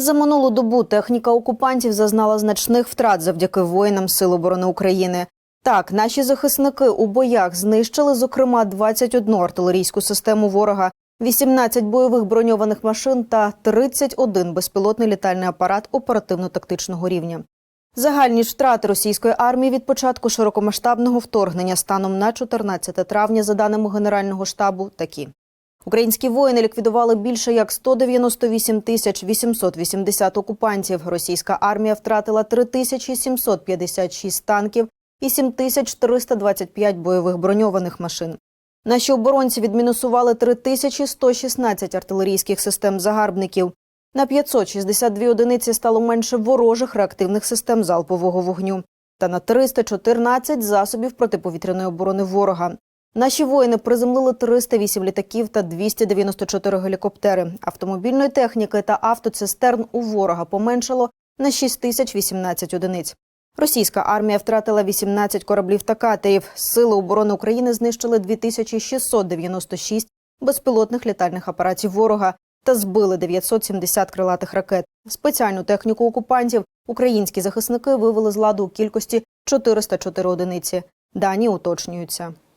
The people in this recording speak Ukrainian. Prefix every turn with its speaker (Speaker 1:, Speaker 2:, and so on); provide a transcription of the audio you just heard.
Speaker 1: За минулу добу техніка окупантів зазнала значних втрат завдяки воїнам Сил оборони України. Так, наші захисники у боях знищили, зокрема, 21 артилерійську систему ворога, 18 бойових броньованих машин та 31 безпілотний літальний апарат оперативно-тактичного рівня. Загальні ж втрати російської армії від початку широкомасштабного вторгнення станом на 14 травня, за даними Генерального штабу, такі. Українські воїни ліквідували більше як 198 тисяч 880 окупантів. Російська армія втратила 3756 танків і 7325 бойових броньованих машин. Наші оборонці відмінусували 3116 артилерійських систем загарбників. На 562 одиниці стало менше ворожих реактивних систем залпового вогню та на 314 засобів протиповітряної оборони ворога. Наші воїни приземлили 308 літаків та 294 гелікоптери. Автомобільної техніки та автоцистерн у ворога поменшало на 6018 одиниць. Російська армія втратила 18 кораблів та катеїв. Сили оборони України знищили 2696 безпілотних літальних апаратів ворога та збили 970 крилатих ракет. Спеціальну техніку окупантів українські захисники вивели з ладу у кількості 404 одиниці. Дані уточнюються.